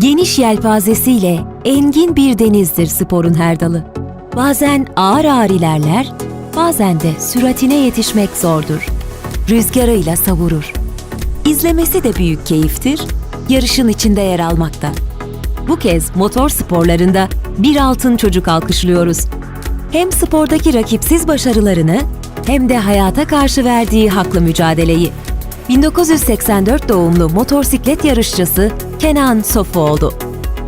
Geniş yelpazesiyle engin bir denizdir sporun her dalı. Bazen ağır ağır ilerler, bazen de süratine yetişmek zordur. Rüzgarıyla savurur. İzlemesi de büyük keyiftir, yarışın içinde yer almakta. Bu kez motor sporlarında bir altın çocuk alkışlıyoruz. Hem spordaki rakipsiz başarılarını hem de hayata karşı verdiği haklı mücadeleyi. 1984 doğumlu motosiklet yarışçısı Kenan Sofuoğlu.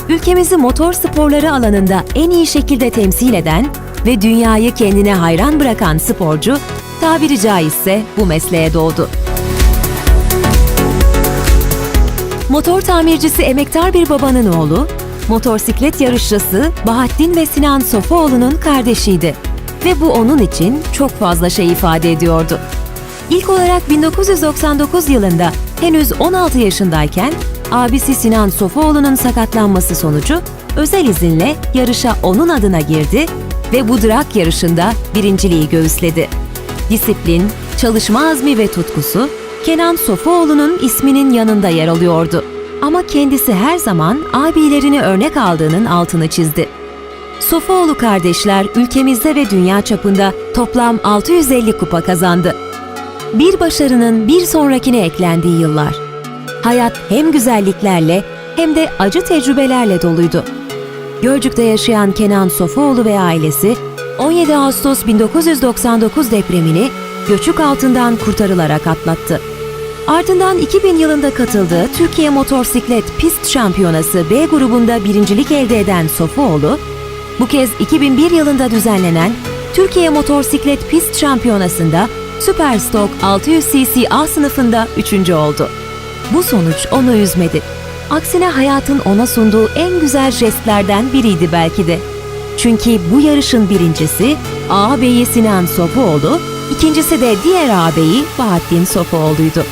Ülkemizi motor sporları alanında en iyi şekilde temsil eden ve dünyayı kendine hayran bırakan sporcu, tabiri caizse bu mesleğe doğdu. Motor tamircisi emektar bir babanın oğlu, motosiklet yarışçısı Bahattin ve Sinan Sofuoğlu'nun kardeşiydi. Ve bu onun için çok fazla şey ifade ediyordu. İlk olarak 1999 yılında henüz 16 yaşındayken abisi Sinan Sofuoğlu'nun sakatlanması sonucu özel izinle yarışa onun adına girdi ve bu drag yarışında birinciliği göğüsledi. Disiplin, çalışma azmi ve tutkusu Kenan Sofuoğlu'nun isminin yanında yer alıyordu. Ama kendisi her zaman abilerini örnek aldığının altını çizdi. Sofuoğlu kardeşler ülkemizde ve dünya çapında toplam 650 kupa kazandı. Bir başarının bir sonrakine eklendiği yıllar. Hayat hem güzelliklerle hem de acı tecrübelerle doluydu. Gölcük'te yaşayan Kenan Sofuoğlu ve ailesi 17 Ağustos 1999 depremini göçük altından kurtarılarak atlattı. Ardından 2000 yılında katıldığı Türkiye Motorsiklet Pist Şampiyonası B grubunda birincilik elde eden Sofuoğlu, bu kez 2001 yılında düzenlenen Türkiye Motorsiklet Pist Şampiyonası'nda Superstock 600 cc A sınıfında üçüncü oldu. Bu sonuç onu üzmedi. Aksine hayatın ona sunduğu en güzel jestlerden biriydi belki de. Çünkü bu yarışın birincisi ağabeyi Sinan Sofuoğlu, ikincisi de diğer ağabeyi Bahattin Sofuoğlu'ydu.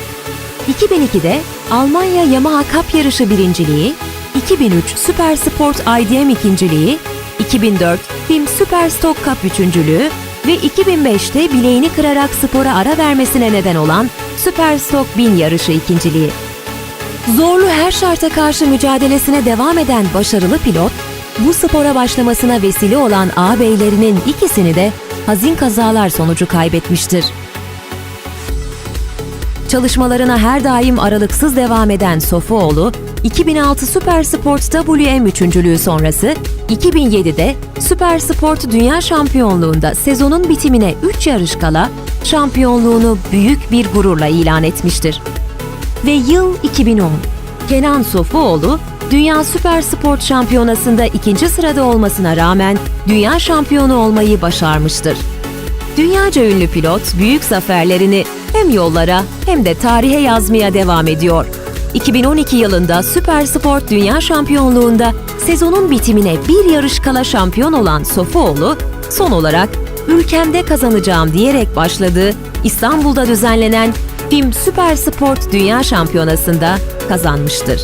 2002'de Almanya Yamaha Cup yarışı birinciliği, 2003 Super Sport IDM ikinciliği, 2004 BİM Super Stock Cup üçüncülüğü ve 2005'te bileğini kırarak spora ara vermesine neden olan Super Stock 1000 yarışı ikinciliği. Zorlu her şarta karşı mücadelesine devam eden başarılı pilot, bu spora başlamasına vesile olan ağabeylerinin ikisini de hazin kazalar sonucu kaybetmiştir. Çalışmalarına her daim aralıksız devam eden Sofuoğlu, 2006 Süper Sport WM üçüncülüğü sonrası 2007'de Süper Sport Dünya Şampiyonluğunda sezonun bitimine 3 yarış kala şampiyonluğunu büyük bir gururla ilan etmiştir. Ve yıl 2010. Kenan Sofuoğlu, Dünya Süper Sport Şampiyonası'nda ikinci sırada olmasına rağmen dünya şampiyonu olmayı başarmıştır. Dünyaca ünlü pilot büyük zaferlerini hem yollara hem de tarihe yazmaya devam ediyor. 2012 yılında Süper Sport Dünya Şampiyonluğunda sezonun bitimine bir yarış kala şampiyon olan Sofuoğlu, son olarak ülkemde kazanacağım diyerek başladığı İstanbul'da düzenlenen FİM Süper Sport Dünya Şampiyonası'nda kazanmıştır.